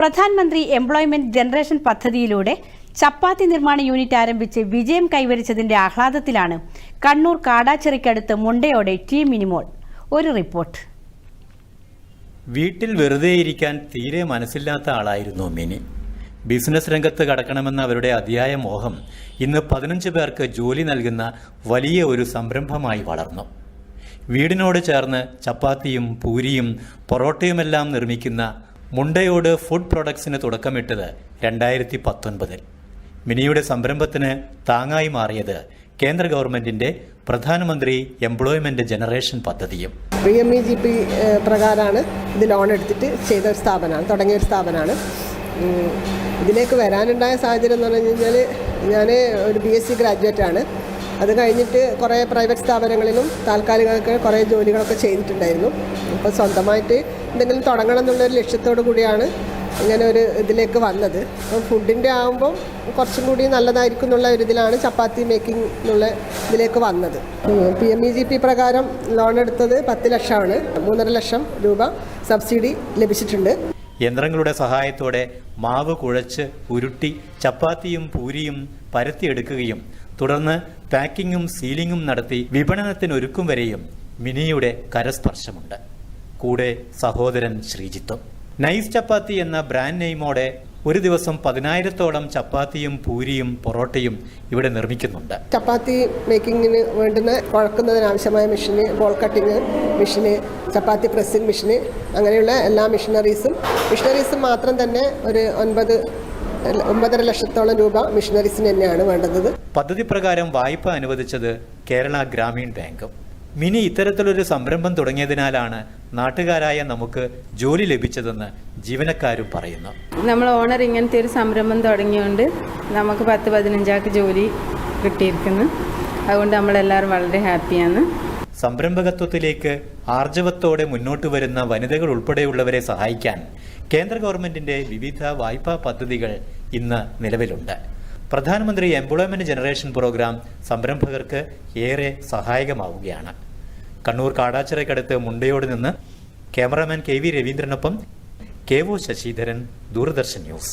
പ്രധാനമന്ത്രി employment generation പദ്ധതിയിലൂടെ ചപ്പാത്തി നിർമ്മാണ യൂണിറ്റ് ആരംഭിച്ച് വിജയം കൈവരിച്ചതിന്റെ ആഹ്ലാദത്തിലാണ് കണ്ണൂർ കാടാച്ചിറയ്ക്കടുത്ത് മുണ്ടയോടെ ടീം മിനിമോൾ. ഒരു റിപ്പോർട്ട്. വീട്ടിൽ വെറുതെ ഇരിക്കാൻ തീരെ മനസ്സില്ലാത്ത ആളായിരുന്നു മിനി. ബിസിനസ് രംഗത്ത് കടക്കണമെന്ന അവരുടെ അതിയായ മോഹം ഇന്ന് പതിനഞ്ച് പേർക്ക് ജോലി നൽകുന്ന വലിയ ഒരു സംരംഭമായി വളർന്നു. വീടിനോട് ചേർന്ന് ചപ്പാത്തിയും പൂരിയും പൊറോട്ടയുമെല്ലാം നിർമ്മിക്കുന്ന മുണ്ടയോട് ഫുഡ് പ്രൊഡക്ട്സിന് തുടക്കമിട്ടത് രണ്ടായിരത്തി പത്തൊൻപതിൽ മിനിയുടെ സംരംഭത്തിന് താങ്ങായി മാറിയത് കേന്ദ്ര ഗവൺമെന്റിന്റെ പ്രധാനമന്ത്രി എംപ്ലോയ്മെന്റ് ജനറേഷൻ പദ്ധതിയും. P M E G P പ്രകാരമാണ് ഇത് ലോൺ എടുത്തിട്ട് ചെയ്ത ഒരു സ്ഥാപനമാണ് തുടങ്ങിയ ഒരു സ്ഥാപനമാണ്. ഇതിലേക്ക് വരാനുണ്ടായ സാഹചര്യം എന്ന് പറഞ്ഞു കഴിഞ്ഞാൽ ഞാൻ ഒരു ബി എസ് സി ഗ്രാജുവേറ്റ് ആണ്. അത് കഴിഞ്ഞിട്ട് കുറേ പ്രൈവറ്റ് സ്ഥാപനങ്ങളിലും താൽക്കാലികമൊക്കെ കുറേ ജോലികളൊക്കെ ചെയ്തിട്ടുണ്ടായിരുന്നു. അപ്പോൾ സ്വന്തമായിട്ട് എന്തെങ്കിലും തുടങ്ങണം എന്നുള്ളൊരു ലക്ഷ്യത്തോടു കൂടിയാണ് ഇങ്ങനെ ഒരു ഇതിലേക്ക് വന്നത്. അപ്പം ഫുഡിന്റെ ആകുമ്പം കുറച്ചും കൂടി നല്ലതായിരിക്കും എന്നുള്ള ഒരു ഇതിലാണ് ചപ്പാത്തി മേക്കിംഗ് എന്നുള്ള ഇതിലേക്ക് വന്നത്. P M E G P പ്രകാരം ലോൺ എടുത്തത് പത്ത് ലക്ഷമാണ്. മൂന്നര ലക്ഷം രൂപ സബ്സിഡി ലഭിച്ചിട്ടുണ്ട്. യന്ത്രങ്ങളുടെ സഹായത്തോടെ മാവ് കുഴച്ച് ഉരുട്ടി ചപ്പാത്തിയും പൂരിയും പരത്തിയെടുക്കുകയും തുടർന്ന് പാക്കിങ്ങും സീലിങ്ങും നടത്തി വിപണനത്തിനൊരുക്കും വരെയും മിനിയുടെ കരസ്പർശമുണ്ട്. കൂടെ സഹോദരൻ ശ്രീജിത്തും. നൈസ് ചപ്പാത്തി എന്ന ബ്രാൻഡ് നെയിമോടെ ഒരു ദിവസം പതിനായിരത്തോളം ചപ്പാത്തിയും പൂരിയും പൊറോട്ടയും ഇവിടെ നിർമ്മിക്കുന്നുണ്ട്. ചപ്പാത്തി മേക്കിങ്ങിന് വേണ്ടുന്ന കുഴക്കുന്നതിന് ആവശ്യമായ മെഷീന് ബോൾ കട്ടിങ് മെഷീന് ചപ്പാത്തി പ്രസ്സിംഗ് മെഷീന് അങ്ങനെയുള്ള എല്ലാ മെഷീനറീസും മെഷീനറീസും മാത്രം തന്നെ ഒരു ഒൻപത് ഒമ്പതര ലക്ഷത്തോളം രൂപ മെഷീനറീസിന് തന്നെയാണ് വേണ്ടത്. പദ്ധതി പ്രകാരം വായ്പ അനുവദിച്ചത് കേരള ഗ്രാമീൺ ബാങ്കും. മിനി ഇത്തരത്തിലൊരു സംരംഭം തുടങ്ങിയതിനാലാണ് നാട്ടുകാരായ നമുക്ക് ജോലി ലഭിച്ചതെന്ന് ജീവനക്കാരും പറയുന്നു. നമ്മൾ ഓണർ ഇങ്ങനത്തെ ഒരു സംരംഭം തുടങ്ങിയോണ്ട് നമുക്ക് പത്ത് പതിനഞ്ചാൾക്ക് ജോലി കിട്ടിയിരിക്കുന്നു. അതുകൊണ്ട് നമ്മളെല്ലാവരും വളരെ ഹാപ്പിയാണ്. സംരംഭകത്വത്തിലേക്ക് ആർജവത്തോടെ മുന്നോട്ട് വരുന്ന വനിതകൾ ഉൾപ്പെടെയുള്ളവരെ സഹായിക്കാൻ കേന്ദ്ര ഗവൺമെന്റിന്റെ വിവിധ വായ്പാ പദ്ധതികൾ ഇന്ന് നിലവിലുണ്ട്. പ്രധാനമന്ത്രി എംപ്ലോയ്മെന്റ് ജനറേഷൻ പ്രോഗ്രാം സംരംഭകർക്ക് ഏറെ സഹായകമാവുകയാണ്. കണ്ണൂർ കാടാച്ചിറയ്ക്കടുത്ത് മുണ്ടയോട് നിന്ന് cameraman K V രവീന്ദ്രനൊപ്പം K O Sasidharan Doordarshan news.